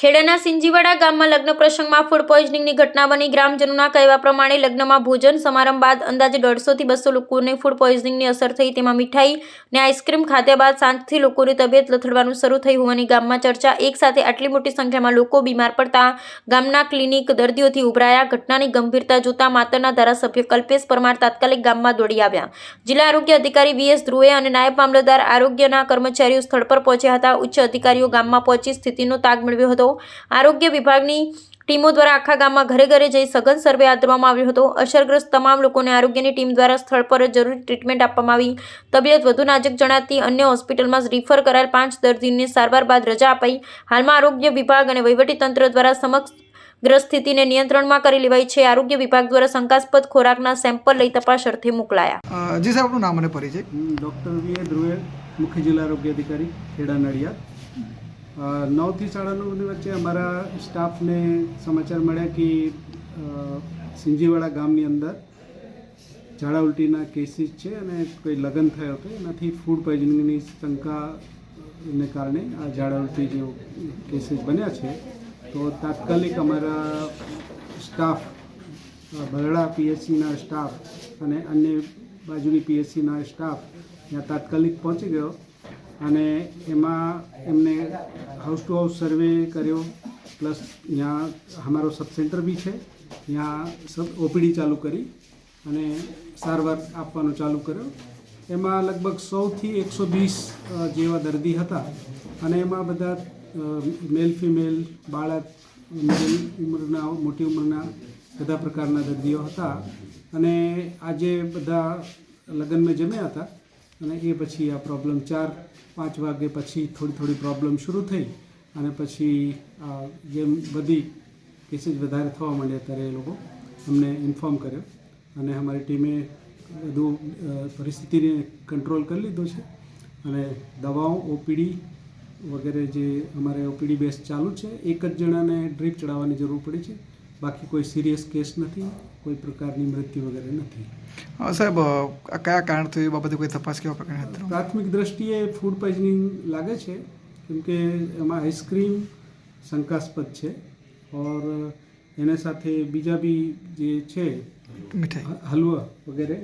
ખેડાના સિંજીવાડા ગામમાં લગ્ન પ્રસંગમાં ફૂડ પોઈઝનિંગની ઘટના બની. ગ્રામજનોના કહેવા પ્રમાણે લગ્નમાં ભોજન, સમારંભ બાદ અંદાજે દોઢસોથી બસો લોકોને ફૂડ પોઈઝનિંગની અસર થઈ. તેમાં મીઠાઈ અને આઈસ્ક્રીમ ખાધ્યા બાદ સાંજથી લોકોની તબિયત લથડવાનું શરૂ થઈ હોવાની ગામમાં ચર્ચા. એક સાથે આટલી મોટી સંખ્યામાં લોકો બીમાર પડતા ગામના ક્લિનિક દર્દીઓથી ઉભરાયા. ઘટનાની ગંભીરતા જોતા માતરના ધારાસભ્ય કલ્પેશ પરમાર તાત્કાલિક ગામમાં દોડી આવ્યા. જિલ્લા આરોગ્ય અધિકારી વીએસ ધ્રુવે અને નાયબ મામલતદાર આરોગ્યના કર્મચારીઓ સ્થળ પર પહોંચ્યા હતા. ઉચ્ચ અધિકારીઓ ગામમાં પહોંચી સ્થિતિનો તાગ મેળવ્યો હતો. આરોગ્ય વિભાગની ટીમો દ્વારા આખા ગામમાં ઘરે ઘરે જઈ સઘન સર્વે હાથ ધરવામાં આવ્યો હતો. અસરગ્રસ્ત તમામ લોકોને આરોગ્યની ટીમ દ્વારા સ્થળ પર જરૂરી ટ્રીટમેન્ટ આપવામાં આવી. તબિયત વધુ નાજુક જણાતી અન્ય હોસ્પિટલમાં રિફર કરાયેલ પાંચ દર્દીને સારવાર બાદ રજા અપાઈ. હાલમાં આરોગ્ય વિભાગ અને વહીવટીતંત્ર દ્વારા સમક્ષ ગ્રસ્ત સ્થિતિને નિયંત્રણમાં કરી લેવાઈ છે. આરોગ્ય વિભાગ દ્વારા શંકાસ્પદ ખોરાકના સેમ્પલ લઈ તપાસ અર્થે મોકલાયા. જી સાહેબ આપનું નામ અને પરિચય? Doctor V. એ. ધ્રુવે મુખ્ય જિલ્લા આરોગ્ય અધિકારી ખેડા નડિયાદ. નવથી સાડા નવની વચ્ચે અમારા સ્ટાફને સમાચાર મળ્યા કે સિંજીવાડા ગામની અંદર ઝાડા ઉલટીના કેસીસ છે અને કોઈ લગ્ન થયો હતો એનાથી ફૂડ પોઈઝનિંગની શંકાને કારણે આ ઝાડા ઉલટી જેવો કેસીસ બન્યા છે. તો તાત્કાલિક અમારા સ્ટાફ બરડા પીએચસીના સ્ટાફ અને અન્ય બાજુની પીએચસીના સ્ટાફ ત્યાં તાત્કાલિક પહોંચી ગયો અને એમાં એમને હાઉસ ટુ હાઉસ સર્વે કર્યો પ્લસ ત્યાં અમારો સબ સેન્ટર બી છે ત્યાં સબ ઓપીડી ચાલુ કરી અને સારવાર આપવાનું ચાલુ કર્યો. એમાં લગભગ સૌથી એકસો વીસ જેવા દર્દી હતા અને એમાં બધા મેલ ફિમેલ બાળક મિડલ ઉંમરના, મોટી ઉંમરના બધા પ્રકારના દર્દીઓ હતા અને આજે બધા લગ્નમાં જમ્યા હતા અને એ પછી આ પ્રોબ્લેમ ચાર પાંચ વાગે પછી થોડી થોડી પ્રોબ્લેમ શરૂ થઈ અને પછી જેમ બધી કેસીસ વધારે થવા માંડ્યા ત્યારે એ લોકો અમને ઇન્ફોર્મ કર્યો અને અમારી ટીમે બધું પરિસ્થિતિને કંટ્રોલ કરી લીધો છે અને દવાઓ, ઓપીડી વગેરે જે અમારે ઓપીડી બેઝ ચાલુ છે, એક જ જણાને ડ્રીપ ચડાવવાની જરૂર પડી છે. બાકી કોઈ સિરિયસ કેસ નથી? કોઈ પ્રકારની મૃત્યુ વગેરે નથી? સાહેબ કયા કારણ કારણથી એ બાબતે કોઈ તપાસ કેવા પ્રકારની પ્રાથમિક દ્રષ્ટિએ ફૂડ પોઈઝનિંગ લાગે છે કેમ કે એમાં આઈસ્ક્રીમ શંકાસ્પદ છે. ઓર એને સાથે બીજા બી જે છે મીઠાઈ. હલવા વગેરે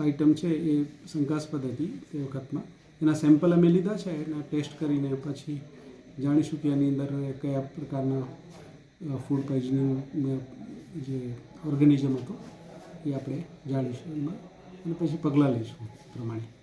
આઈટમ છે એ શંકાસ્પદ હતી તે વખતમાં. એના સેમ્પલ અમે લીધા છે એના ટેસ્ટ કરીને પછી જાણીશું કે એની અંદર કયા પ્રકારના ફૂડ પોઈઝનિંગ જે ઓર્ગેનિઝમ હતો એ આપણે જાણીશું એમાં. અને પછી પગલાં લઈશું પ્રમાણે.